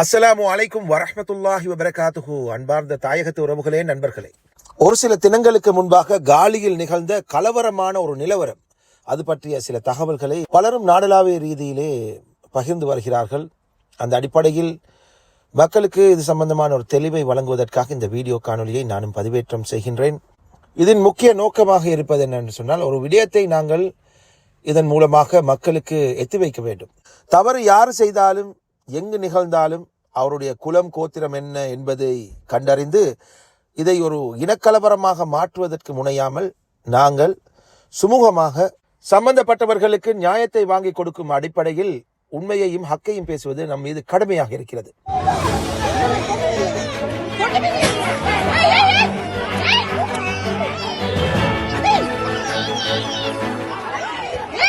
அஸ்ஸலாமு அலைக்கும் வரஹ்மத்துல்லாஹி வபரகாத்துஹு. அன்பார்ந்த தாயகத்து உறவுகளே நண்பர்களே. ஒரு சில தினங்களுக்கு முன்பாக காலியில் நிகழ்ந்த கலவரமான ஒரு நிலவரம். அது பற்றிய சில தகவல்களை பலரும் நாடளாவிய ரீதியிலே பகிர்ந்து வருகிறார்கள். அந்த அடிப்படையில் மக்களுக்கு இது சம்பந்தமான ஒரு தெளிவை வழங்குவதற்காக இந்த வீடியோ காணொலியை நானும் பதிவேற்றம் செய்கின்றேன். இதன் முக்கிய நோக்கமாக இருப்பது என்னென்று சொன்னால் ஒரு விடயத்தை நாங்கள் இதன் மூலமாக மக்களுக்கு எத்தி வைக்க வேண்டும். தவறு யார் செய்தாலும் எங்கு நிகழ்ந்தாலும் அவருடைய குலம் கோத்திரம் என்ன என்பதை கண்டறிந்து இதை ஒரு இனக்கலவரமாக மாற்றுவதற்கு முனையாமல் நாங்கள் சுமூகமாக சம்பந்தப்பட்டவர்களுக்கு நியாயத்தை வாங்கி கொடுக்கும் அடிப்படையில் உண்மையையும் ஹக்கையும் பேசுவது நம் மீது கடுமையாக இருக்கிறது.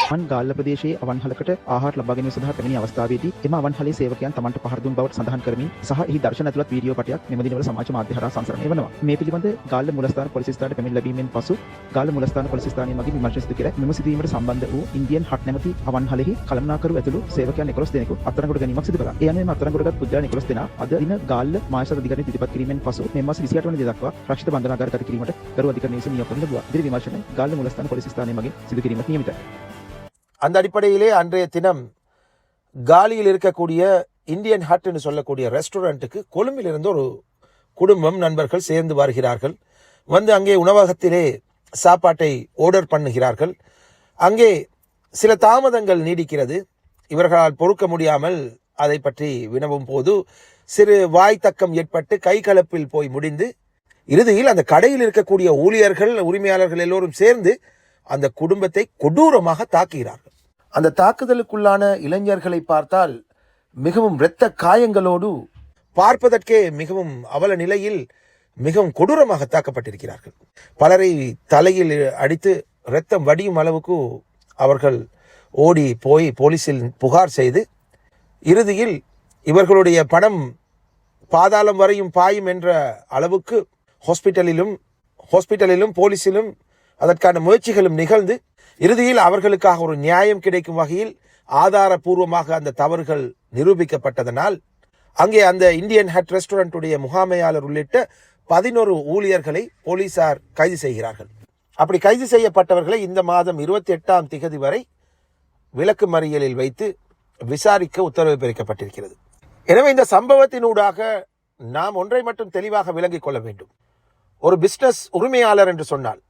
වන් ගාල්ල ප්‍රදේශයේ අවන්හලකට ආහාර ලබා ගැනීම සඳහා පැමිණි අවස්ථාවේදී එම අවන්හලේ සේවකයන් තමන්ට පහර දුන් බවට සඳහන් කරමින් සහ එහි දර්ශන ඇතුළත් වීඩියෝ පටයක් මෙම දිනවල සමාජ මාධ්‍ය හරහා සංසරණය වෙනවා. මේ පිළිබඳ ගාල්ල මුලස්ථාන පොලිස් ස්ථානයට පැමිණ ලැබීමෙන් පසු ගාල්ල මුලස්ථාන පොලිස් ස්ථානයේ මගින් විමර්ශන සිදු කර මෙම සිදුවීමට සම්බන්ධ වූ ඉන්දියන් හට් නැමැති අවන්හලෙහි කළමනාකරු ඇතුළු සේවකයන් 11 දෙනෙකු අත්අඩංගුවට ගැනීමක් සිදු කළා. ඒ අනුව එම අත්අඩංගුවටගත් පුද්ගලයන් 11 දෙනා අද දින ගාල්ල මායසත් අධිකරණයේ ඉදිරිපත් කිරීමෙන් පසු මේ මාස 28 වන දින දක්වා රක්ෂිත බන්ධනාගාරගත කිරීමට ගරු අධිකරණයේ විසින් නියෝග කරන ලැබුවා. ඉදිරි විමර්ශනය ගාල්ල මුලස්ථාන පොලිස් ස්ථානයේ මගින් සිදු කිරීමට නියමිතයි. அந்த அடிப்படையிலே அன்றைய தினம் காலியில் இருக்கக்கூடிய இந்தியன் ஹட் என்று சொல்லக்கூடிய ரெஸ்டாரண்ட்டுக்கு கொழும்பிலிருந்து ஒரு குடும்பம் நண்பர்கள் சேர்ந்து வருகிறார்கள். வந்து அங்கே உணவகத்திலே சாப்பாட்டை ஆர்டர் பண்ணுகிறார்கள். அங்கே சில தாமதங்கள் நீடிக்கிறது. இவர்களால் பொறுக்க முடியாமல் அதை பற்றி வினவும் போது சிறு வாய் தக்கம் ஏற்பட்டு கை கலப்பில் போய் முடிந்து இறுதியில் அந்த கடையில் இருக்கக்கூடிய ஊழியர்கள் உரிமையாளர்கள் எல்லோரும் சேர்ந்து அந்த குடும்பத்தை கொடூரமாக தாக்குகிறார்கள். அந்த தாக்குதலுக்குள்ளான இளைஞர்களை பார்த்தால் மிகவும் இரத்த காயங்களோடு பார்ப்பதற்கே மிகவும் அவல நிலையில் மிகவும் கொடூரமாக தாக்கப்பட்டிருக்கிறார்கள். பலரை தலையில் அடித்து இரத்தம் வடியும் அளவுக்கு அவர்கள் ஓடி போய் போலீசில் புகார் செய்து இறுதியில் இவர்களுடைய பணம் பாதாளம் வரையும் பாயும் என்ற அளவுக்கு ஹாஸ்பிட்டலிலும் ஹாஸ்பிட்டலிலும் போலீசிலும் அதற்கான முயற்சிகளும் நிகழ்ந்து இறுதியில் அவர்களுக்காக ஒரு நியாயம் கிடைக்கும் வகையில் ஆதாரபூர்வமாக அந்த தவறுகள் நிரூபிக்கப்பட்டதனால் அங்கே அந்த இந்தியன் ஹட் ரெஸ்டாரண்ட்டுடைய முகாமையாளர் உள்ளிட்ட பதினோரு ஊழியர்களை போலீசார் கைது செய்கிறார்கள். அப்படி கைது செய்யப்பட்டவர்களை இந்த மாதம் இருபத்தி எட்டாம் திகதி வரை விளக்கு மறியலில் வைத்து விசாரிக்க உத்தரவு பிறக்கப்பட்டிருக்கிறது எனவே இந்த சம்பவத்தினூடாக நாம் ஒன்றை மட்டும் தெளிவாக விளங்கிக் கொள்ள வேண்டும். ஒரு பிஸ்னஸ் உரிமையாளர் என்று சொன்னால்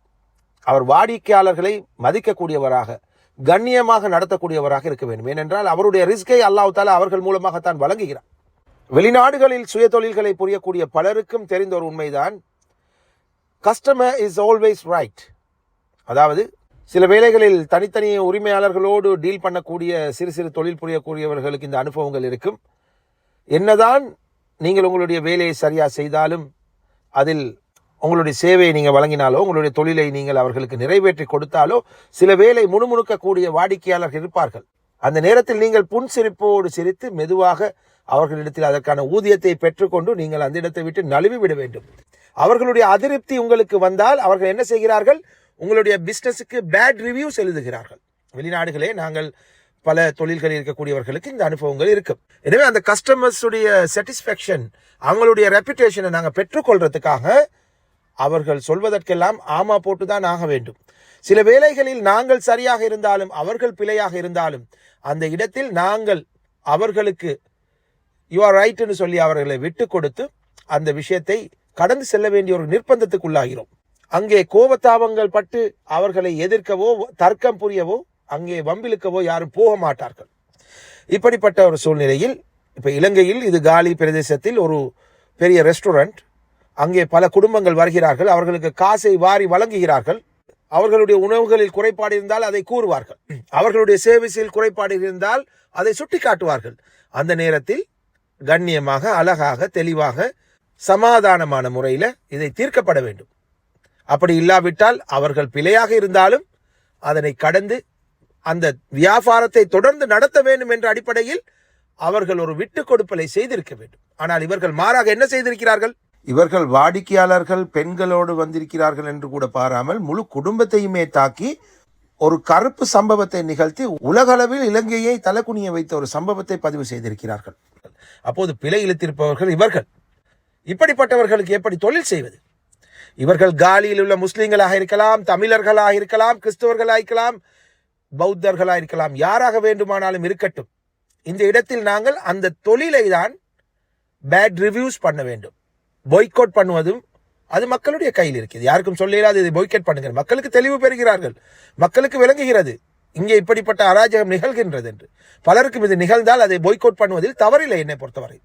அவர் வாடிக்கையாளர்களை மதிக்கக்கூடியவராக கண்ணியமாக நடத்தக்கூடியவராக இருக்க வேண்டும். ஏனென்றால் அவருடைய ரிஸ்கை அல்லாஹ் தாலா அவர்கள் மூலமாகத்தான் வழங்குகிறார். வெளிநாடுகளில் சுய தொழில்களை புரியக்கூடிய பலருக்கும் தெரிந்த ஒரு உண்மைதான் கஸ்டமர் இஸ் ஆல்வேஸ் ரைட் அதாவது சில வேளைகளில் தனித்தனி உரிமையாளர்களோடு டீல் பண்ணக்கூடிய சிறு சிறு தொழில் புரியக்கூடியவர்களுக்கு இந்த அனுபவங்கள் இருக்கும். என்னதான் நீங்கள் உங்களுடைய வேலையை சரியாக செய்தாலும் அதில் உங்களுடைய சேவையை நீங்கள் வழங்கினாலோ உங்களுடைய தொழிலை நீங்கள் அவர்களுக்கு நிறைவேற்றி கொடுத்தாலோ சில வேலை முணுமுணுக்கக்கூடிய வாடிக்கையாளர்கள் இருப்பார்கள். அந்த நேரத்தில் நீங்கள் புன்சிரிப்போடு சிரித்து மெதுவாக அவர்களிடத்தில் அதற்கான ஊதியத்தை பெற்றுக்கொண்டு நீங்கள் அந்த இடத்தை விட்டு நழுவி விட வேண்டும். அவர்களுடைய அதிருப்தி உங்களுக்கு வந்தால் அவர்கள் என்ன செய்கிறார்கள்? உங்களுடைய பிஸ்னஸுக்கு பேட் ரிவ்யூஸ் எழுதுகிறார்கள். வெளிநாடுகளே நாங்கள் பல தொழில்களில் இருக்கக்கூடியவர்களுக்கு இந்த அனுபவங்கள் இருக்கும். எனவே அந்த கஸ்டமர்ஸுடைய சாட்டிஸ்ஃபேக்ஷன் அவங்களுடைய ரெப்புடேஷனை நாங்கள் பெற்றுக்கொள்றதுக்காக அவர்கள் சொல்வதற்கெல்லாம் ஆமா போட்டுதான் ஆக வேண்டும். சில வேளைகளில் நாங்கள் சரியாக இருந்தாலும் அவர்கள் பிழையாக இருந்தாலும் அந்த இடத்தில் நாங்கள் அவர்களுக்கு யூ ஆர் ரைட்னு சொல்லி அவர்களை விட்டு கொடுத்து அந்த விஷயத்தை கடந்து செல்ல வேண்டிய ஒரு நிர்பந்தத்துக்குள்ளாகிறோம். அங்கே கோபத்தாபங்கள் பட்டு அவர்களை எதிர்க்கவோ தர்க்கம் புரியவோ அங்கே வம்பிழுக்கவோ யாரும் போக மாட்டார்கள். இப்படிப்பட்ட ஒரு சூழ்நிலையில் இப்போ இலங்கையில் இது காலி பிரதேசத்தில் ஒரு பெரிய ரெஸ்டாரண்ட் அங்கே பல குடும்பங்கள் வருகிறார்கள். அவர்களுக்கு காசை வாரி வழங்குகிறார்கள். அவர்களுடைய உணவுகளில் குறைபாடு இருந்தால் அதை கூறுவார்கள். அவர்களுடைய சேவிசையில் குறைபாடு இருந்தால் அதை சுட்டி காட்டுவார்கள் அந்த நேரத்தில் கண்ணியமாக அழகாக தெளிவாக சமாதானமான முறையில் இதை தீர்க்கப்பட வேண்டும். அப்படி இல்லாவிட்டால் அவர்கள் பிழையாக இருந்தாலும் அதனை கடந்து அந்த வியாபாரத்தை தொடர்ந்து நடத்த வேண்டும் என்ற அடிப்படையில் அவர்கள் ஒரு விட்டு கொடுப்பலை செய்திருக்க வேண்டும். ஆனால் இவர்கள் மாறாக என்ன செய்திருக்கிறார்கள்? இவர்கள் வாடிக்கையாளர்கள் பெண்களோடு வந்திருக்கிறார்கள் என்று கூட பாராமல் முழு குடும்பத்தையுமே தாக்கி ஒரு கருப்பு சம்பவத்தை நிகழ்த்தி உலகளவில் இலங்கையை தலைக்குனிய வைத்த ஒரு சம்பவத்தை பதிவு செய்திருக்கிறார்கள். அப்போது பிழை இழுத்திருப்பவர்கள் இவர்கள். இப்படிப்பட்டவர்களுக்கு எப்படி தொழில் செய்வது? இவர்கள் காலியில் உள்ள முஸ்லீம்களாக இருக்கலாம் தமிழர்களாக இருக்கலாம் கிறிஸ்தவர்களாக இருக்கலாம் பௌத்தர்களாக இருக்கலாம் யாராக வேண்டுமானாலும் இருக்கட்டும். இந்த இடத்தில் நாங்கள் அந்த தொழிலை தான் பேட் ரிவ்யூஸ் பண்ண வேண்டும். பொய்கோட் பண்ணுவதும் அது மக்களுடைய கையில் இருக்குது யாருக்கும் சொல்லிடாது இதை பொய்கட் பண்ணுங்க மக்களுக்கு தெளிவு பெறுகிறார்கள். மக்களுக்கு விளங்குகிறது. இங்கே இப்படிப்பட்ட அராஜகம் நிகழ்கின்றது என்று. பலருக்கும் இது நிகழ்ந்தால் அதை பொய்கோட் பண்ணுவதில் தவறில்லை என்னை பொறுத்தவரை.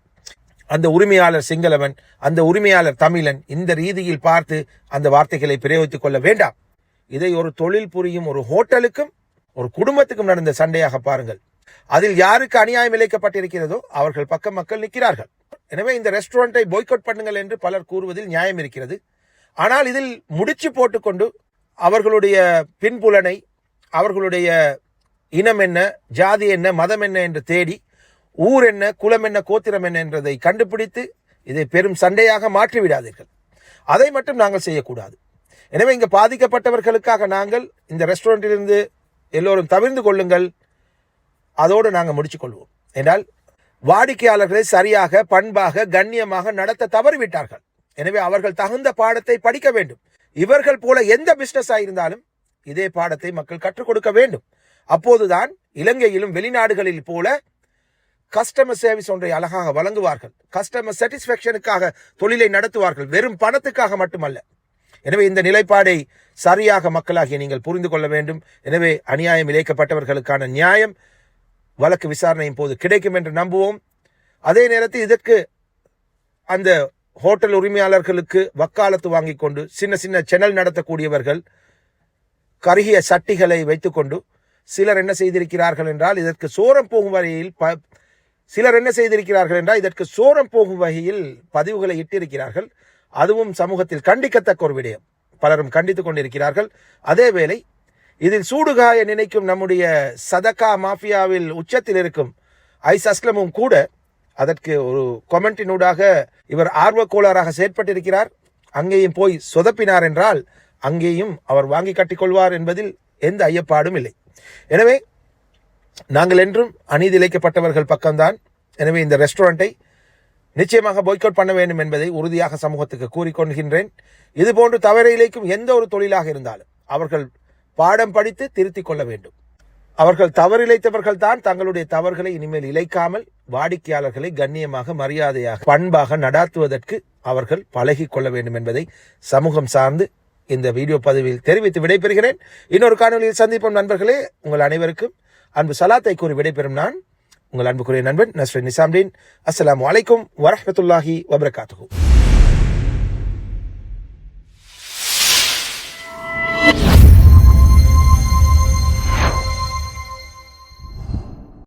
அந்த உரிமையாளர் சிங்களவன் அந்த உரிமையாளர் தமிழன் இந்த ரீதியில் பார்த்து அந்த வார்த்தைகளை பிரயோகித்துக் கொள்ள வேண்டாம். இதை ஒரு தொழில் புரியும் ஒரு ஹோட்டலுக்கும் ஒரு குடும்பத்துக்கும் நடந்த சண்டையாக பாருங்கள். அதில் யாருக்கு அநியாயம் இழைக்கப்பட்டிருக்கிறதோ அவர்கள் பக்கம் மக்கள் நிற்கிறார்கள். எனவே இந்த ரெஸ்டாரண்ட்டை பொய்கொட் பண்ணுங்கள் என்று பலர் கூறுவதில் நியாயம் இருக்கிறது. ஆனால் இதில் முடிச்சு போட்டுக்கொண்டு அவர்களுடைய பின்புலனை அவர்களுடைய இனம் என்ன ஜாதி என்ன மதம் என்ன என்று தேடி ஊர் என்ன குலம் என்ன கோத்திரம் என்ன என்றதை கண்டுபிடித்து இதை பெரும் சண்டையாக மாற்றிவிடாதீர்கள். அதை மட்டும் நாங்கள் செய்யக்கூடாது. எனவே இங்கே பாதிக்கப்பட்டவர்களுக்காக நாங்கள் இந்த ரெஸ்டாரண்ட்டிலிருந்து எல்லோரும் தவிர்ந்து கொள்ளுங்கள். அதோடு நாங்கள் முடிச்சு கொள்வோம் என்றால் வாடிக்கையாளர்களை சரியாக பண்பாக கண்ணியமாக நடத்த தவறிவிட்டார்கள். எனவே அவர்கள் தகுந்த பாடத்தை படிக்க வேண்டும். இவர்கள் போல எந்த பிசினஸ் இருந்தாலும் இதே பாடத்தை மக்கள் கற்றுக் கொடுக்க வேண்டும். அப்போதுதான் இலங்கையிலும் வெளிநாடுகளில் போல கஸ்டமர் சர்வீஸ் ஒன்றை அழகாக வழங்குவார்கள். கஸ்டமர் சாட்டிஸ்பேக்ஷனுக்காக தொழிலை நடத்துவார்கள். வெறும் பணத்துக்காக மட்டுமல்ல. எனவே இந்த நிலைப்பாடை சரியாக மக்களாகிய நீங்கள் புரிந்து கொள்ள வேண்டும். எனவே அநியாயம் இழைக்கப்பட்டவர்களுக்கான நியாயம் வழக்கு விசாரணையின் போது கிடைக்கும் என்று நம்புவோம். அதே நேரத்தில் இதற்கு அந்த ஹோட்டல் உரிமையாளர்களுக்கு வக்காலத்து வாங்கி கொண்டு சின்ன சின்ன சேனல் நடத்தக்கூடியவர்கள் கருகிய சட்டிகளை வைத்துக்கொண்டு சிலர் என்ன செய்திருக்கிறார்கள் என்றால் இதற்கு சோரம் போகும் வகையில் ப சிலர் என்ன செய்திருக்கிறார்கள் என்றால் இதற்கு சோரம் போகும் வகையில் பதிவுகளை இட்டிருக்கிறார்கள். அதுவும் சமூகத்தில் கண்டிக்கத்தக்க ஒரு விடயம். பலரும் கண்டித்துக் கொண்டிருக்கிறார்கள். அதேவேளை இதில் சூடுகாய நினைக்கும் நம்முடைய சதகா மாஃபியாவில் உச்சத்தில் இருக்கும் ஐஸ் அஸ்லமும் கூட அதற்கு ஒரு கொமெண்டினூடாக இவர் ஆர்வக்கோளாராக செயற்பட்டிருக்கிறார். அங்கேயும் போய் சொதப்பினார் என்றால் அங்கேயும் அவர் வாங்கி கட்டிக்கொள்வார் என்பதில் எந்த ஐயப்பாடும் இல்லை. எனவே நாங்கள் என்றும் அநீதி இழைக்கப்பட்டவர்கள் பக்கம்தான். எனவே இந்த ரெஸ்டாரண்ட்டை நிச்சயமாக பொய்கவுட் பண்ண வேண்டும் என்பதை உறுதியாக சமூகத்துக்கு கூறிக்கொள்கின்றேன். இதுபோன்று தவறை இழைக்கும் எந்த ஒரு தொழிலாக இருந்தாலும் அவர்கள் பாடம் படித்து திருத்திக் கொள்ள வேண்டும். அவர்கள் தவறிழைத்தவர்கள் தான் தங்களுடைய தவறுகளை இனிமேல் இழைக்காமல் வாடிக்கையாளர்களை கண்ணியமாக மரியாதையாக பண்பாக நடாத்துவதற்கு அவர்கள் பழகி கொள்ள வேண்டும் என்பதை சமூகம் சார்ந்து இந்த வீடியோ பதிவில் தெரிவித்து விடைபெறுகிறேன். இன்னொரு காணொலியில் சந்திப்போம் நண்பர்களே. உங்கள் அனைவருக்கும் அன்பு சலாத்தை கூறி விடைபெறும் நான் உங்கள் அன்புக்குரிய நண்பன் நஸ்ரீன் நிசாம்டீன் அஸ்லாம் அலைக்கும் வரஹ்மத்துல்லாஹி வபரகாத்து